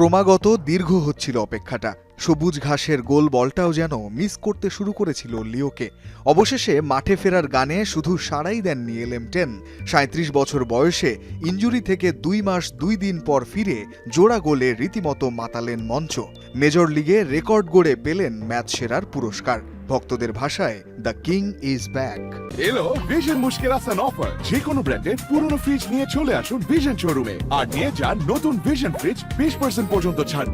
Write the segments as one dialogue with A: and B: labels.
A: ক্রমাগত দীর্ঘ হচ্ছিল অপেক্ষাটা। সবুজ ঘাসের গোল বলটাও যেন মিস করতে শুরু করেছিল লিওকে। অবশেষে মাঠে ফেরার গানে শুধু সাড়াই দেননি এলএম টেন। সাঁত্রিশ বছর বয়সে ইঞ্জুরি থেকে দুই মাস দুই দিন পর ফিরে জোড়া গোলে রীতিমতো মাতালেন মঞ্চ। মেজর লিগে রেকর্ড গড়ে পেলেন ম্যাচ সেরার পুরস্কার। ভক্তদের ভাষায় দ্য কিং ইজ ব্যাক
B: এলো ভিশন মুশকিল আসান অফার যে কোনো ব্র্যান্ডের পুরনো ফ্রিজ নিয়ে চলে আসুন ভিশন শোরুমে আর নিয়ে যান নতুন ভিশন ফ্রিজ বিশ পার্সেন্ট পর্যন্ত ছাড়।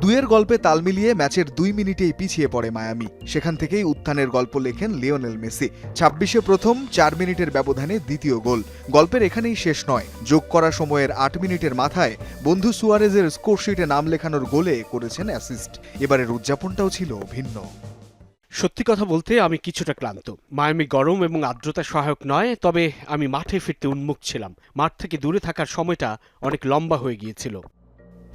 A: দুয়ের গল্পে তাল মিলিয়ে ম্যাচের দুই মিনিটেই পিছিয়ে পড়ে মায়ামি। সেখান থেকেই উত্থানের গল্প লেখেন লিওনেল মেসি। ছাব্বিশে প্রথম, চার মিনিটের ব্যবধানে দ্বিতীয় গোল। গল্পের এখানেই শেষ নয়। যোগ করা সময়ের আট মিনিটের মাথায় বন্ধু সুয়ারেজের স্কোরশিটে নাম লেখানোর গোলে করেছেন অ্যাসিস্ট। এবারের উদযাপনটাও ছিল ভিন্ন।
C: সত্যি কথা বলতে আমি কিছুটা ক্লান্ত। মায়ামি গরম এবং আর্দ্রতা সহায়ক নয়, তবে আমি মাঠে ফিরতে উন্মুখ ছিলাম। মাঠ থেকে দূরে থাকার সময়টা অনেক লম্বা হয়ে গিয়েছিল।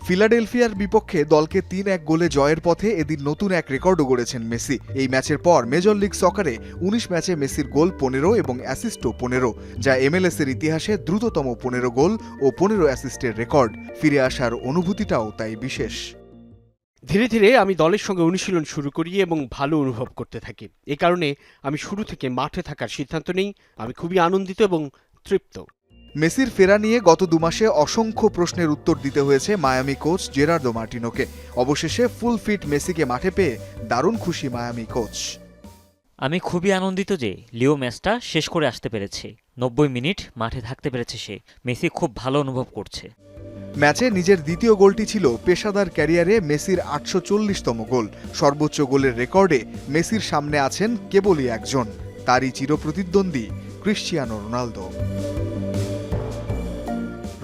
A: ফিলাডেলফিয়ার বিপক্ষে দলকে তিন এক গোলে জয়ের পথে এদিন নতুন এক রেকর্ডও গড়েছেন মেসি। এই ম্যাচের পর মেজর লিগ সকারে উনিশ ম্যাচে মেসির গোল পনেরো এবং অ্যাসিস্টও পনেরো, যা এমএলএস এর ইতিহাসে দ্রুততম পনেরো গোল ও পনেরো অ্যাসিস্টের রেকর্ড। ফিরে আসার অনুভূতিটাও তাই বিশেষ।
C: ধীরে ধীরে আমি দলের সঙ্গে অনুশীলন শুরু করি এবং ভালো অনুভব করতে থাকি। এ কারণে আমি শুরু থেকে মাঠে থাকার সিদ্ধান্ত নেই। আমি খুবই আনন্দিত এবং তৃপ্ত।
A: মেসির ফেরা নিয়ে গত দুমাসে অসংখ্য প্রশ্নের উত্তর দিতে হয়েছে মায়ামি কোচ জেরার্দো মার্টিনোকে। অবশেষে ফুল ফিট মেসিকে মাঠে পেয়ে দারুণ খুশি মায়ামি কোচ।
D: আমি খুবই আনন্দিত যে লিও ম্যাচটা শেষ করে আসতে পেরেছে। নব্বই মিনিট মাঠে থাকতে পেরেছে সে। মেসি খুব ভালো অনুভব করছে।
A: ম্যাচে নিজের দ্বিতীয় গোলটি ছিল পেশাদার ক্যারিয়ারে মেসির আটশো চল্লিশতম গোল। সর্বোচ্চ গোলের রেকর্ডে মেসির সামনে আছেন কেবলই একজন। তারই চিরপ্রতিদ্বন্দ্বী Cristiano Ronaldo.